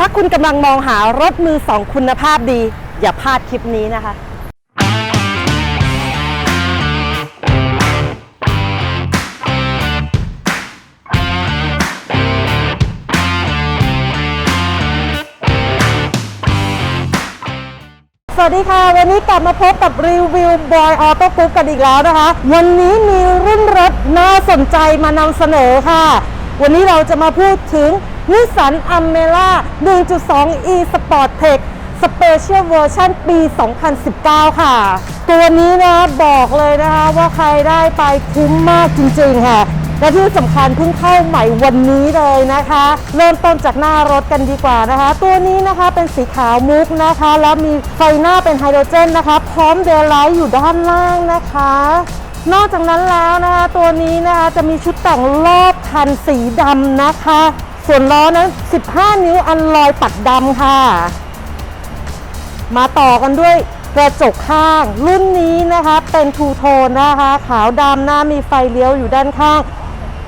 ถ้าคุณกำลังมองหารถมือสองคุณภาพดี อย่าพลาดคลิปนี้นะคะสวัสดีค่ะ วันนี้กลับมาพบกับรีวิวบอยออโต้ปุ๊กกันอีกแล้วนะคะ วันนี้มีรุ่นรถน่าสนใจมานำเสนอค่ะ วันนี้เราจะมาพูดถึง นิสสันอัมเมล่า1.2 e Sport Tech Special Version ปี 2019 ค่ะ ตัวนี้นะบอกเลยนะคะว่าใครได้ไปคุ้มมากจริงๆ ค่ะ และที่สำคัญเพิ่งเข้าใหม่วันนี้เลยนะคะ เริ่มต้นจากหน้ารถกันดีกว่านะคะ ตัวนี้นะคะเป็นสีขาวมุกนะคะ แล้วมีไฟหน้าเป็นไฮโดรเจนนะคะ พร้อมเดลไลท์อยู่ด้านล่างนะคะ นอกจากนั้นแล้วนะคะ ตัวนี้นะคะจะมีชุดแต่งรอบคันสีดำนะคะ ส่วนล้อนั้น15 นิ้วอันลอยปัดดำค่ะ มาต่อกันด้วยกระจกข้าง รุ่นนี้นะคะ เป็นทูโทนนะคะ ขาวดำหน้ามีไฟเลี้ยวอยู่ด้านข้าง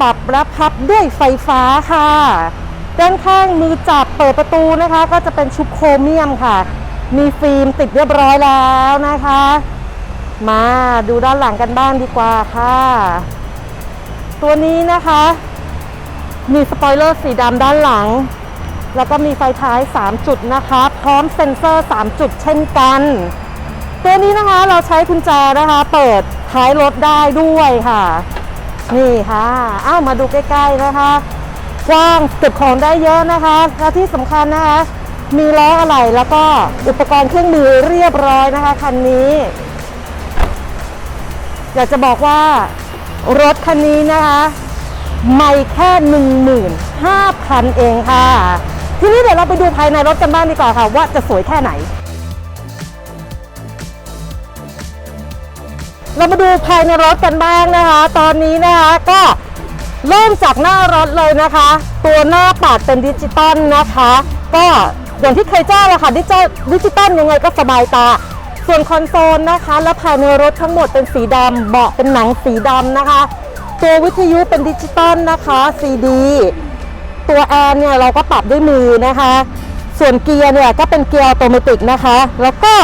ปรับและพับด้วยไฟฟ้าค่ะ ด้านข้างมือจับเปิดประตูนะคะ ก็จะเป็นชุบโครเมียมค่ะ มีฟิล์มติดเรียบร้อยแล้วนะคะ มาดูด้านหลังกันบ้างดีกว่าค่ะ ตัวนี้นะคะ มีสปอยเลอร์สีดำด้านหลัง แล้วก็มีไฟท้าย 3 จุดนะคะ พร้อมเซ็นเซอร์ 3 จุดเช่นกัน ตัวนี้นะคะเราใช้กุญแจนะคะ เปิดท้ายรถได้ด้วยค่ะ นี่ค่ะ อ้าวมาดูใกล้ๆนะคะกว้างเก็บของได้เยอะนะคะ และที่สำคัญนะคะ มีล้ออะไหล่แล้วก็อุปกรณ์เครื่องมือเรียบร้อยนะคะคันนี้ อยากจะบอกว่ารถคันนี้นะคะ ไม่แค่ 15,000 เองค่ะ ทีนี้เดี๋ยวเราไปดูภายในรถกันบ้างดีกว่าค่ะ ว่าจะสวยแค่ไหน เรามาดูภายในรถกันบ้างนะคะ ตอนนี้นะคะก็เริ่มจากหน้ารถเลยนะคะ ตัวหน้าปัดเป็นดิจิตอลนะคะ ก็อย่างที่เคยแจ้งแล้วค่ะดิจิดิจิตอลยังไงก็สบายตา ส่วนคอนโซลนะคะ และภายในรถทั้งหมดเป็นสีดำเบาะเป็นหนังสีดำนะคะ ตัววิทยุเป็นดิจิตอลนะคะ CD ตัวแอร์เนี่ยเราก็ปรับด้วยมือนะคะ ส่วนเกียร์เนี่ยก็เป็นเกียร์ออโตเมตินะคะ แล้วก็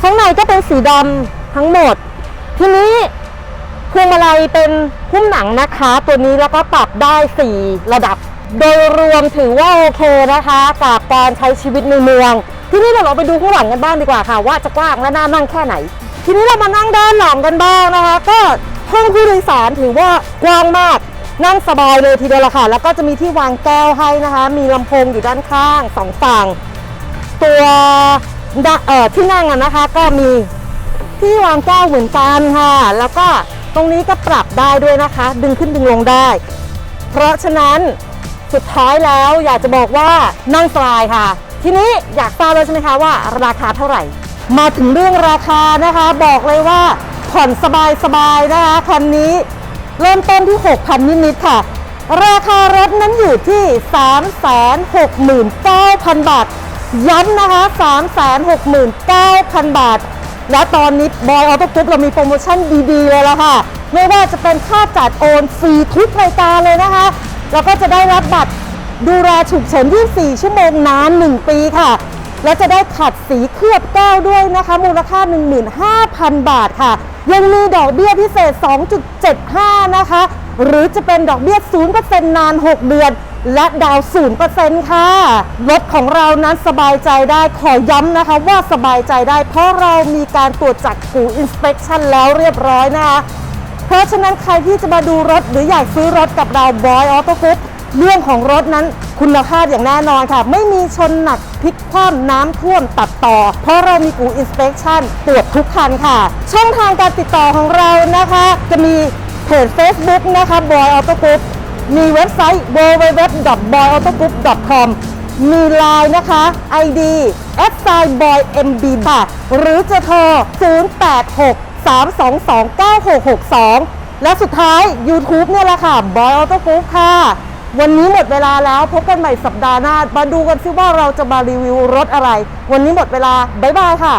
ข้างในก็เป็นสีดำทั้งหมด ทีนี้พวงมาลัยเป็นหุ้มหนังนะคะ ตัวนี้แล้วก็ปรับได้ 4 ระดับ โดยรวมถือว่าโอเคนะคะ กับการใช้ชีวิตในเมือง ทีนี้เดี๋ยวเราไปดูข้างหลังกันบ้างดีกว่าค่ะ ว่าจะกว้างและน่านั่งแค่ไหน ทีนี้เรามานั่งด้านหลังกันบ้างนะคะ ก็ ห้องผู้โดยสารถือว่ากว้างมากนั่งสบายเลยทีเดียวละค่ะ แล้วก็จะมีที่วางแก้วให้นะคะ มีลำโพงอยู่ด้านข้างสองฝั่ง ตัวเอ่อที่นั่งอะนะคะ ก็มีที่วางแก้วเหมือนกันค่ะ แล้วก็ตรงนี้ก็ปรับได้ด้วยนะคะ ดึงขึ้นดึงลงได้ เพราะฉะนั้นสุดท้ายแล้วอยากจะบอกว่านั่งสบายค่ะ ทีนี้อยากทราบแล้วใช่ไหมคะว่าราคาเท่าไหร่ มาถึงเรื่องราคานะคะ บอกเลยว่า ผ่อนสบายๆนะคะคันนี้เริ่มต้นที่ 6,000 นิดๆค่ะ ราคารถนั้นอยู่ที่ 369,000 บาท ย้ำนะคะ 369,000 บาท และตอนนี้บอยออโต้กรุ๊ปเรามีโปรโมชั่นดีๆ เลยละค่ะ ไม่ว่าจะเป็นค่าจัดโอนฟรีทุกรายการเลยนะคะ แล้วก็จะได้รับบัตรดูแลฉุกเฉิน 24 ชั่วโมงนาน 1 ปีค่ะ และจะได้ขัดสีเคลือบแก้วด้วยนะคะ มูลค่า 15,000 บาทค่ะ ยังมีดอกเบี้ยพิเศษ 2.75 นะคะ หรือจะเป็นดอกเบี้ย 0%นาน 6 เดือน และดาว 0%ค่ะ รถของเรานั้นสบายใจได้ ขอย้ำนะคะว่าสบายใจได้ เพราะเรามีการตรวจจากกูอินสเป t ชันแล้วเรียบร้อยนะคะ เพราะฉะนั้นใครที่จะมาดูรถหรืออยากซื้อรถกับเราบอยออโต้กรุ๊ป เรื่องของรถนั้นคุณภาพอย่างแน่นอนค่ะ ไม่มีชนหนักพลิกคว่ำน้ำท่วมตัดต่อ เพราะเรามีกูอินสเป t ชันตรวจทุกคันค่ะ ช่องทางการติดต่อของเรานะคะ จะมีเพจ Facebook นะคะบอยออโต้กรุ๊ปมีเว็บไซต์ www.boyautogroup.com มีไลน์นะคะ ID s i boy mb ค่ะหรือจะโทร 086 322 9662 และสุดท้าย YouTube เนี่ยแหละค่ะ Boy Auto Group ค่ะ วันนี้หมดเวลาแล้วพบกันใหม่สัปดาห์หน้ามาดูกันซิว่าเราจะมารีวิวรถอะไร วันนี้หมดเวลา บ๊ายบายค่ะ